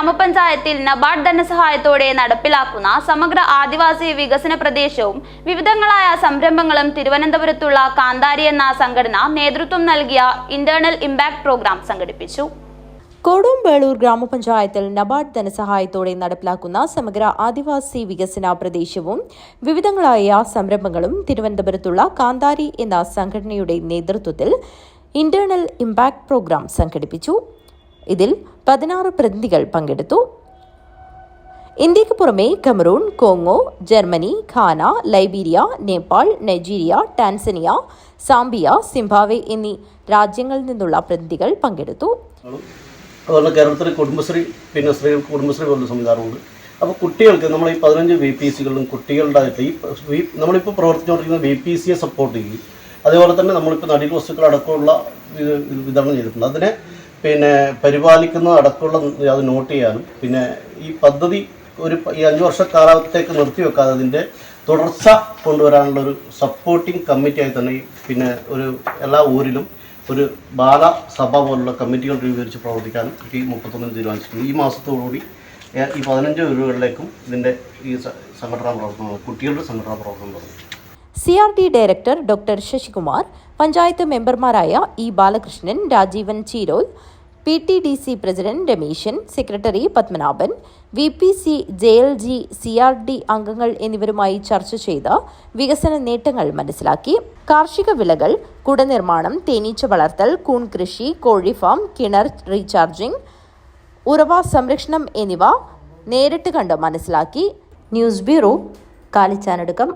ഗ്രാമപഞ്ചായത്തിൽ നബാർഡ് ധനസഹായത്തോടെ നടപ്പിലാക്കുന്ന സമഗ്ര ആദിവാസി വികസന പ്രദേശവും വിവിധങ്ങളായ സംരംഭങ്ങളും തിരുവനന്തപുരത്തുള്ള കാന്താരി എന്ന സംഘടന നേതൃത്വം നൽകിയ ഇന്റേണൽ ഇമ്പാക്ട് പ്രോഗ്രാം സംഘടിപ്പിച്ചു. കൊടുമ്പേളൂർ ഗ്രാമപഞ്ചായത്തിൽ നബാർഡ് ധനസഹായത്തോടെ നടപ്പിലാക്കുന്ന സമഗ്ര ആദിവാസി വികസന പ്രദേശവും വിവിധങ്ങളായ സംരംഭങ്ങളും തിരുവനന്തപുരത്തുള്ള കാന്താരി എന്ന സംഘടനയുടെ നേതൃത്വത്തിൽ ഇന്റേണൽ ഇമ്പാക്ട് പ്രോഗ്രാം സംഘടിപ്പിച്ചു. ഇതിൽ പതിനാറ് പ്രതിനിധികൾ പങ്കെടുത്തു. ഇന്ത്യയ്ക്ക് പുറമെ Cameroon Congo Germany Ghana Liberia Nepal Nigeria Tanzania Zambia Zimbabwe എന്നീ രാജ്യങ്ങളിൽ നിന്നുള്ള പ്രതിനിധികൾ പങ്കെടുത്തു. അതുപോലെ കേരളത്തിൽ കുടുംബശ്രീ പിന്നെ സ്ത്രീകൾക്ക് കുടുംബശ്രീ പോലുള്ള സംവിധാനമുണ്ട്. അപ്പോൾ കുട്ടികൾക്ക് നമ്മൾ ഈ പതിനഞ്ച് വി പി സികളിലും കുട്ടികളുടെ ആയിട്ട് ഈ നമ്മളിപ്പോൾ പ്രവർത്തിച്ചുകൊണ്ടിരിക്കുന്ന വി പി സിയെ സപ്പോർട്ട് ചെയ്യും അതേപോലെ തന്നെ നമ്മളിപ്പോൾ നടീൽ വസ്തുക്കൾ അടക്കമുള്ള വിതരണം ചെയ്തിട്ടുണ്ട്. അതിനെ പിന്നെ പരിപാലിക്കുന്നത് അടക്കമുള്ള അത് നോട്ട് ചെയ്യാനും. പിന്നെ ഈ പദ്ധതി ഒരു ഈ അഞ്ച് വർഷ കാലത്തേക്ക് നിർത്തിവെക്കാതെ അതിന്റെ തുടർച്ച കൊണ്ടുവരാനുള്ള ഒരു സപ്പോർട്ടിംഗ് കമ്മിറ്റിയായി തന്നെ പിന്നെ ഒരു എല്ലാ ഊരിലും ഒരു ബാലസഭ പോലുള്ള കമ്മിറ്റികൾ രൂപീകരിച്ച് പ്രവർത്തിക്കാനും ഈ മുപ്പത്തൊന്നിന് തീരുമാനിച്ചിട്ടുണ്ട്. ഈ മാസത്തോടുകൂടി ഈ പതിനഞ്ച് ഊരുകളിലേക്കും ഇതിന്റെ ഈ സംഘടനാ പ്രവർത്തനം കുട്ടികളുടെ സംഘടനാ പ്രവർത്തനം തുടങ്ങി. C R D director doctor Sasikumar panchayat മെമ്പർമാരായ E Balakrishnan Rajeevan Cheerol P T D C president Rameshan secretary Padmanabhan V P C J L G C R D അംഗങ്ങൾ എന്നിവരുമായി ചർച്ച ചെയ്ത് വികസന നേട്ടങ്ങൾ മനസ്സിലാക്കി. കാർഷിക വിളകൾ കുടനിർമ്മാണം തേനീച്ച വളർത്തൽ കൂൺ കൃഷി കോഴി ഫാം കിണർ റീചാർജിംഗ് ഉറവ സംരക്ഷണം എന്നിവ നേരിട്ട് കണ്ട് മനസ്സിലാക്കി. News bureau Kalichanadukkam.